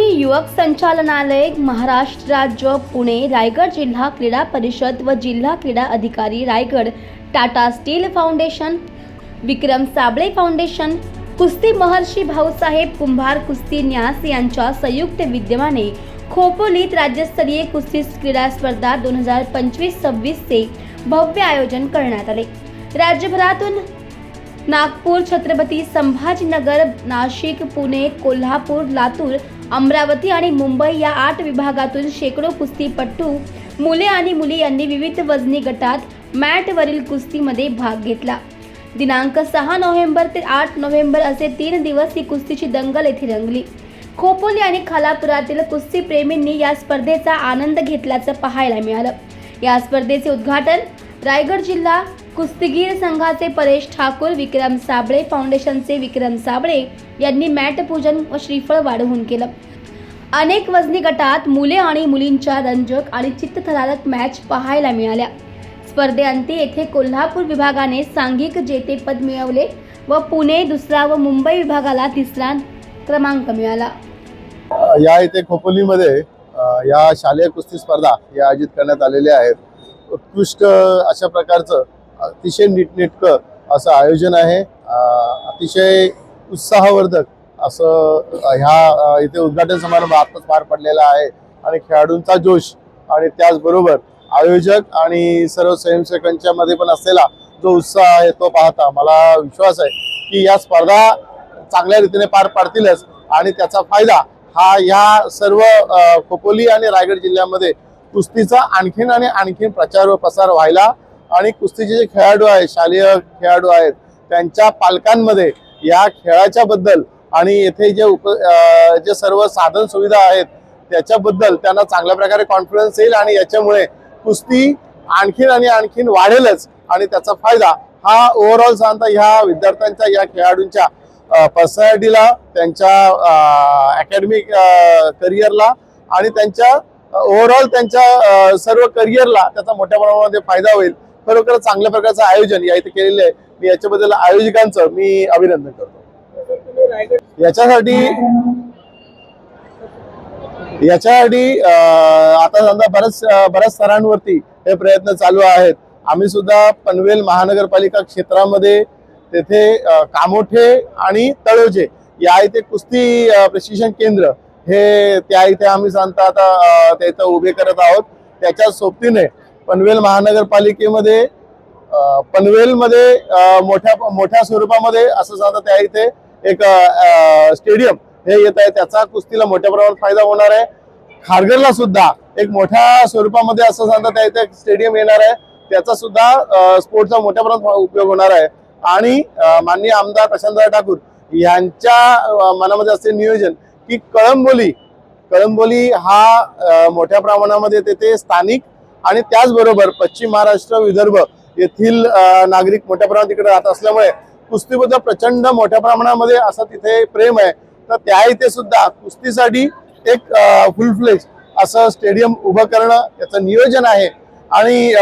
युवक संचालनालय महाराष्ट्र राज्य पुणे रायगड जिल्हा क्रीडा परिषद व जिल्हा क्रीडा अधिकारी Raigad Tata steel foundation Vikram Sabale foundation कुस्ती महर्षी भाऊसाहेब कुंभार कुस्ती न्यास यांच्या संयुक्त विद्यमाने खोपोलीत राज्यस्तरीय कुस्ती क्रीडा स्पर्धा दोन हजार पंचवीस सव्वीसचे भव्य आयोजन करण्यात आले. राज्यभरातून नागपूर छत्रपती संभाजीनगर नाशिक पुणे कोल्हापूर लातूर अमरावती आणि मुंबई या आठ विभागातून शेकडो कुस्तीपटू मुले आणि मुली यांनी विविध वजनी गटात मॅटवरील कुस्तीमध्ये भाग घेतला. दिनांक सहा नोव्हेंबर ते आठ नोव्हेंबर असे तीन दिवस ही कुस्तीची दंगल येथे रंगली. खोपोली आणि खालापुरातील कुस्तीप्रेमींनी या स्पर्धेचा आनंद घेतल्याचं पाहायला मिळालं. या स्पर्धेचे उद्घाटन रायगड जिल्हा कुस्तीगीर संघाचे परेश ठाकूर विक्रम साबळे फाउंडेशनचे विक्रम साबळे यांनी मॅट पूजन व श्रीफळ वाढवून केलं. अनेक वजनी गटात मुले आणि मुलींच्या रंजक आणि चित्तथरारक मॅच पाहायला मिळाल्या. स्पर्धेअंती येथे कोल्हापूर विभागाने सांघिक जेतेपद मिळवले व पुणे दुसरा व मुंबई विभागाला तिसरा क्रमांक मिळाला. या इथे खोपोलीमध्ये या शालेय कुस्ती स्पर्धा या आयोजित करण्यात आलेल्या आहेत. उत्कृष्ट अशा प्रकारचं अतिशय नीटनेटकं असं आयोजन आहे. अतिशय उत्साहवर्धक असं ह्या इथे उद्घाटन समारंभ आताच पार पडलेला आहे आणि खेळाडूंचा जोश आणि त्याचबरोबर आयोजक आणि सर्व स्वयंसेवकांच्या मध्ये पण असलेला जो उत्साह आहे तो पाहता मला विश्वास आहे की या स्पर्धा चांगल्या रीतीने पार पाडतीलच आणि त्याचा फायदा हा या सर्व खोपोली आणि रायगड जिल्ह्यामध्ये कुस्तीचा आणखीन आणि आणखीन प्रचार व प्रसार व्हायला आणि कुस्तीचे जे खेळाडू आहेत शालेय खेळाडू आहेत त्यांच्या पालकांमध्ये या खेळाच्या बद्दल आणि येथे जे उप जे सर्व साधन सुविधा आहेत त्याच्याबद्दल त्यांना चांगल्या प्रकारे कॉन्फिडन्स येईल आणि याच्यामुळे कुस्ती आणखीन आणि आणखीन वाढेलच आणि त्याचा फायदा हा ओव्हरऑल सांगता ह्या विद्यार्थ्यांच्या या खेळाडूंच्या पर्सनॅलिटीला त्यांच्या अकॅडमिक करिअरला आणि त्यांच्या ओव्हरऑल त्यांच्या सर्व करिअरला त्याचा मोठ्या प्रमाणामध्ये फायदा होईल. खरोखर चांगल्या प्रकारचं आयोजन या इथे केलेलं आहे. मी याच्याबद्दल आयोजकांचं मी अभिनंदन करतो. याच्यासाठी याच्यासाठी आता समजा बऱ्याच बऱ्याच स्तरांवरती हे प्रयत्न चालू आहेत. आम्ही सुद्धा पनवेल महानगरपालिका क्षेत्रामध्ये तेथे कामोठे आणि तळोजे या इथे कुस्ती प्रशिक्षण केंद्र हे त्या इथे आम्ही सांगता आता अं, ते इथं उभे करत आहोत. त्याच्या सोबतीने पनवेल महानगरपालिकेमध्ये पनवेलमध्ये मोठ्या मोठ्या स्वरूपामध्ये असं सांगता त्या इथे एक स्टेडियम हे येत आहे. त्याचा कुस्तीला मोठ्या प्रमाणात फायदा होणार आहे. खारघरला सुद्धा एक मोठ्या स्वरूपामध्ये असं सांगतात त्या इथे स्टेडियम येणार आहे. त्याचा सुद्धा स्पोर्टचा मोठ्या प्रमाणात उपयोग होणार आहे. आणि माननीय आमदार प्रशांतराव ठाकूर यांच्या मनामध्ये असते नियोजन की कळंबोली कळंबोली हा मोठ्या प्रमाणामध्ये तेथे स्थानिक आणि त्याचबरोबर पश्चिम महाराष्ट्र विदर्भ येथील नागरिक मोठ्या प्रमाणात तिकडे राहत असल्यामुळे कुस्तीबद्दल प्रचंड मोठ्या प्रमाणामध्ये असं तिथे प्रेम आहे. तर त्या इथे सुद्धा कुस्तीसाठी एक फुल फ्लेज असं स्टेडियम उभं करणं याचं नियोजन आहे. आणि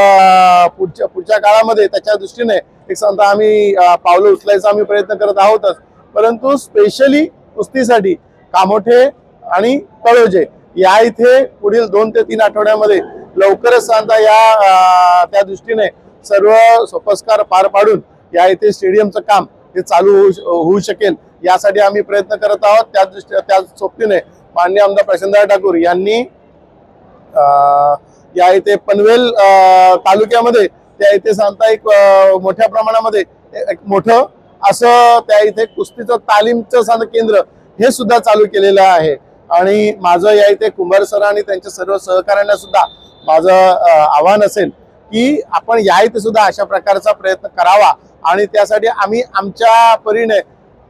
पुढच्या पुढच्या काळामध्ये त्याच्या दृष्टीने एक सांगता आम्ही पावलं उचलायचा आम्ही प्रयत्न करत आहोतच. परंतु स्पेशली कुस्तीसाठी कामोठे आणि तळोजे या इथे पुढील दोन ते तीन आठवड्यामध्ये लवकरच सांगता या त्या दृष्टीने सर्व सोपस्कार पार पाडून या इथे स्टेडियमचं काम हे चालू होऊ होऊ शकेल. यासाठी आम्ही प्रयत्न करत आहोत. त्या दृष्टी त्या सोबतीने मान्य आमदार प्रशांतराव ठाकूर यांनी या इथे पनवेल तालुक्यामध्ये त्या इथे सांगता एक मोठ्या प्रमाणामध्ये एक मोठं असं त्या इथे कुस्तीचं तालीमचं सांग केंद्र हे सुद्धा चालू केलेलं आहे. आणि माझं या इथे कुंभार सर आणि त्यांच्या सर्व सहकाऱ्यांना सुद्धा माझं आव्हान असेल की आपण या इथे सुद्धा अशा प्रकारचा प्रयत्न करावा आणि त्यासाठी आम्ही आमच्या परीने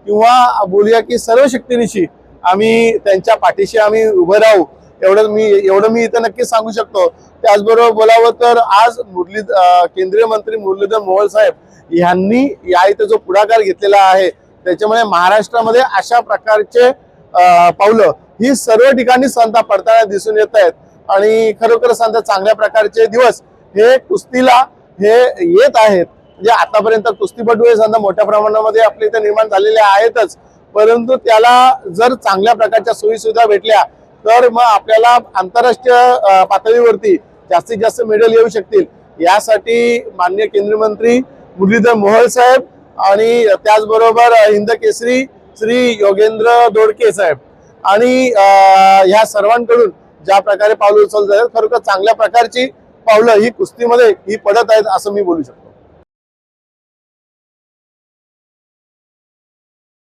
किंवा बोलूया की सर्व शक्तीनिशी आम्ही त्यांच्या पाठीशी आम्ही उभं राहू. एवढं मी एवढं मी इथं नक्कीच सांगू शकतो. त्याचबरोबर बोलावं तर आज मुरली केंद्रीय मंत्री मुरलीधर मोहोळ साहेब यांनी या इथे जो पुढाकार घेतलेला आहे त्याच्यामुळे महाराष्ट्रामध्ये अशा प्रकारचे पावलं ही सर्व ठिकाणी संता पडताना दिसून येत आहेत. आणि खरोखर संत चांगल्या प्रकारचे दिवस हे कुस्तीला हे येत आहेत. म्हणजे आतापर्यंत कुस्तीपटू हे समजा मोठ्या प्रमाणामध्ये आपल्या इथे निर्माण झालेले आहेतच. परंतु त्याला जर चांगल्या प्रकारच्या सोयी सुविधा भेटल्या तर मग आपल्याला आंतरराष्ट्रीय पातळीवरती जास्तीत जास्त मेडल येऊ शकतील. यासाठी मान्य केंद्रीय मंत्री मुरलीधर मोहोळ साहेब आणि त्याचबरोबर हिंद केसरी श्री योगेंद्र दोडके साहेब. आणि ह्या सर्वांकडून ज्या प्रकारे पावलं उचलत आहेत खरोखर चांगल्या प्रकारची पावलं ही कुस्तीमध्ये ही पडत आहेत असं मी बोलू शकतो.